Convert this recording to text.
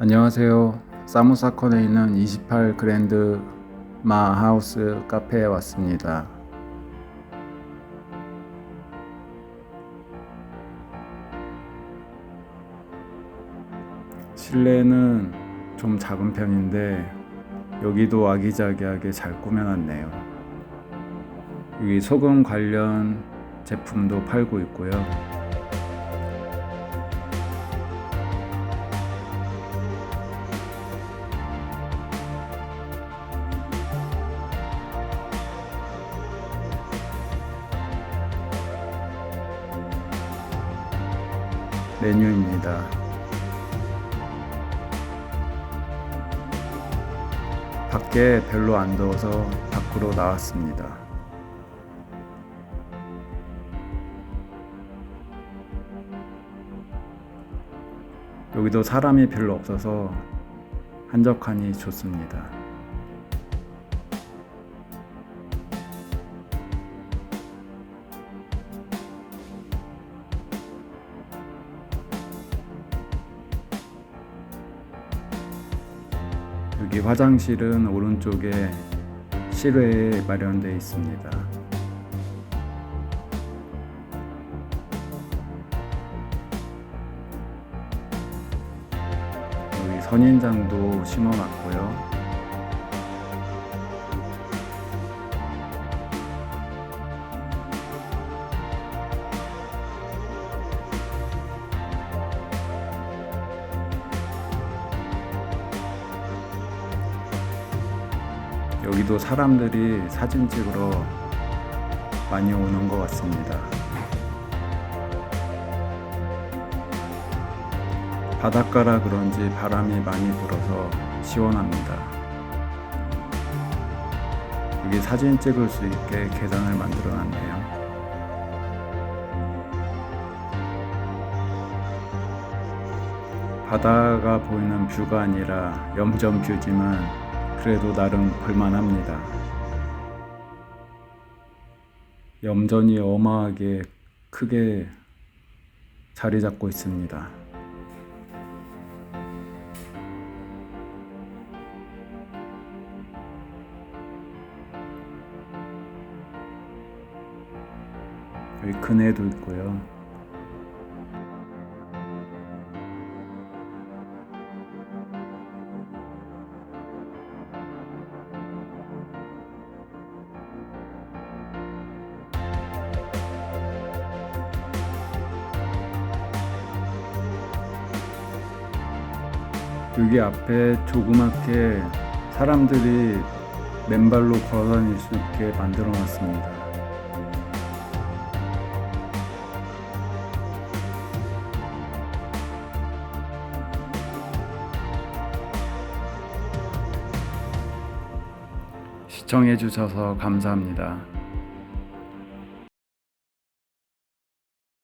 안녕하세요. 사무사컨에 있는 28 그랜드 마 하우스 카페에 왔습니다. 실내는 좀 작은 편인데 여기도 아기자기하게 잘 꾸며놨네요. 여기 소금 관련 제품도 팔고 있고요. 메뉴입니다. 밖에 별로 안 더워서 밖으로 나왔습니다. 여기도 사람이 별로 없어서 한적하니 좋습니다. 여기 화장실은 오른쪽에 실외에 마련되어 있습니다. 여기 선인장도 심어놨고요. 여기도 사람들이 사진 찍으러 많이 오는 것 같습니다. 바닷가라 그런지 바람이 많이 불어서 시원합니다. 여기 사진 찍을 수 있게 계단을 만들어 놨네요. 바다가 보이는 뷰가 아니라 염전 뷰지만 그래도 나름 볼만합니다. 염전이 어마하게 크게 자리 잡고 있습니다. 여기 그네도 있고요. 여기 앞에 조그맣게 사람들이 맨발로 걸어 다닐 수 있게 만들어 놨습니다. 시청해 주셔서 감사합니다.